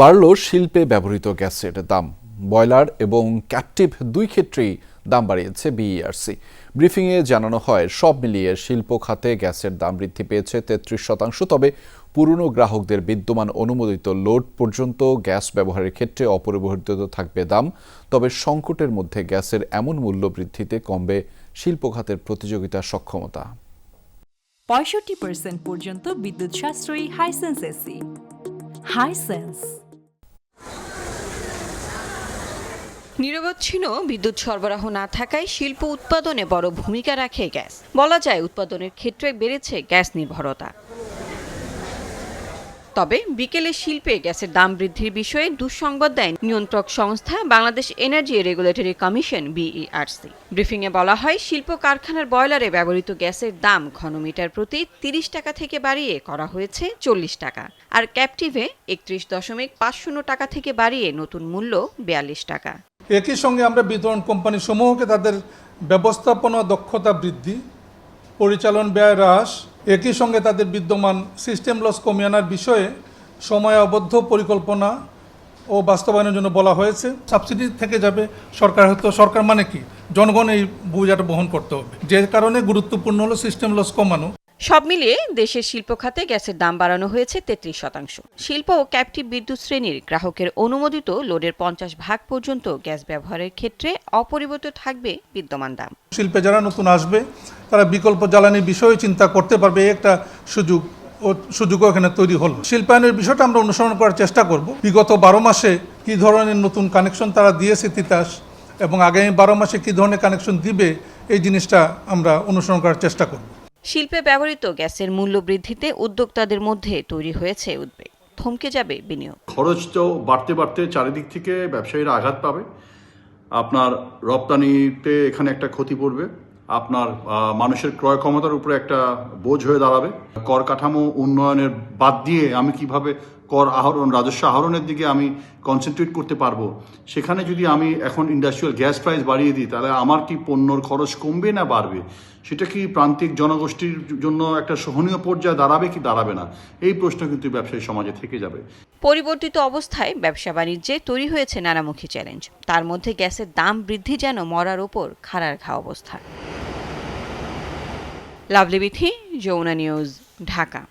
বাড়ল শিল্পে ব্যবহৃত গ্যাসের দাম। বয়লার এবং ক্যাপটিভ দুই ক্ষেত্রেই দাম বাড়িয়েছে বিইআরসি ব্রিফিংয়ে জানানো হয়, সব মিলিয়ে শিল্প খাতে গ্যাসের দাম বৃদ্ধি পেয়েছে তেত্রিশ শতাংশ, তবে পুরনো গ্রাহকদের বিদ্যমান অনুমোদিত লোড পর্যন্ত গ্যাস ব্যবহারের ক্ষেত্রে অপরিবর্তিত থাকবে দাম, তবে সংকটের মধ্যে গ্যাসের এমন মূল্য বৃদ্ধিতে কমবে শিল্প খাতের প্রতিযোগিতা সক্ষমতা। পঁয়ষট্টি পর্যন্ত বিদ্যুৎ সাশ্রয়ী হাইসেন্স এসি হাইসেন্স নিরবচ্ছিন্ন বিদ্যুৎ সরবরাহ না থাকায় শিল্প উৎপাদনে বড় ভূমিকা রাখে গ্যাস। বলা যায় উৎপাদনের ক্ষেত্রে বেড়েছে গ্যাস নির্ভরতা। তবে বিকেলে শিল্পে গ্যাসের দাম বৃদ্ধির বিষয়ে দুঃসংবাদ দেয় নিয়ন্ত্রক সংস্থা Bangladesh energy regulatory commission, BERC. ব্রিফিংয়ে বলা হয়, শিল্প কারখানার বয়লারে ব্যবহৃত গ্যাসের দাম ঘনমিটার প্রতি তিরিশ টাকা থেকে বাড়িয়ে করা হয়েছে চল্লিশ টাকা। আর ক্যাপটিভে একত্রিশ দশমিক পাঁচ শূন্য টাকা থেকে বাড়িয়ে নতুন মূল্য বিয়াল্লিশ টাকা। একই সঙ্গে আমরা বিতরণ কোম্পানি সমূহকে তাদের ব্যবস্থাপনা দক্ষতা বৃদ্ধি, পরিচালন ব্যয় হ্রাস, একই সঙ্গে তাদের বিদ্যমান সিস্টেম লস কমিয়ে আনার বিষয়ে সময়াবদ্ধ পরিকল্পনা ও বাস্তবায়নের জন্য বলা হয়েছে। সাবসিডি থেকে যাবে সরকার হয়তো, সরকার মানে কি? জনগণ এই বোঝাটা বহন করতে হবে। যে কারণে গুরুত্বপূর্ণ হলো সিস্টেম লস কমানো। সব মিলিয়ে দেশের শিল্প খাতে গ্যাসের দাম বাড়ানো হয়েছে তেত্রিশ শতাংশ। শিল্প ও ক্যাপটিভ বিদ্যুৎ শ্রেণির গ্রাহকের অনুমোদিত লোডের পঞ্চাশ ভাগ পর্যন্ত গ্যাস ব্যবহারের ক্ষেত্রে অপরিবর্তিত থাকবে বিদ্যমান দাম। শিল্পে যারা নতুন আসবে, তারা বিকল্প জ্বালানির বিষয়ে চিন্তা করতে পারবে একটা সুযোগ ও সুযোগও এখানে তৈরি হলো। শিল্পায়নের বিষয়টা আমরা অনুসরণ করার চেষ্টা করব। বিগত বারো মাসে কী ধরনের নতুন কানেকশন তারা দিয়েছে তিতাস, এবং আগামী বারো মাসে কী ধরনের কানেকশন দিবে, এই জিনিসটা আমরা অনুসরণ করার চেষ্টা করব। শিল্পে ব্যবহৃত গ্যাসের মূল্য বৃদ্ধিতে উদ্যোক্তাদের মধ্যে তৈরি হয়েছে উদ্বেগ। থমকে যাবে বিনিয়োগ। খরচ তো বাড়তে বাড়তে চারিদিক থেকে ব্যবসায়ীরা আঘাত পাবে। আপনার রপ্তানিতে এখানে একটা ক্ষতি পড়বে। আপনার মানুষের ক্রয় ক্ষমতার উপরে একটা বোঝ হয়ে দাঁড়াবে। কর কাঠামো উন্নয়নের বাদ দিয়ে আমি কীভাবে কর আহরণ, রাজস্ব আহরণের দিকে আমি কনসেন্ট্রেট করতে পারব। সেখানে যদি আমি এখন ইন্ডাস্ট্রিয়াল গ্যাস প্রাইস বাড়িয়ে দিই, তাহলে আমার কি পণ্যর খরচ কমবে না বাড়বে? সেটা কি প্রান্তিক জনগোষ্ঠীর জন্য একটা সহনীয় পর্যায়ে দাঁড়াবে কি দাঁড়াবে না? এই প্রশ্ন কিন্তু ব্যবসায়ী সমাজে থেকে যাবে। পরিবর্তিত অবস্থায় ব্যবসা বাণিজ্যে তৈরি হয়েছে নানামুখী চ্যালেঞ্জ তার মধ্যে গ্যাসের দাম বৃদ্ধি যেন মরার ওপর খাড়ার ঘা অবস্থা। লাভলি বিথি যৌনা নিউজ, ঢাকা।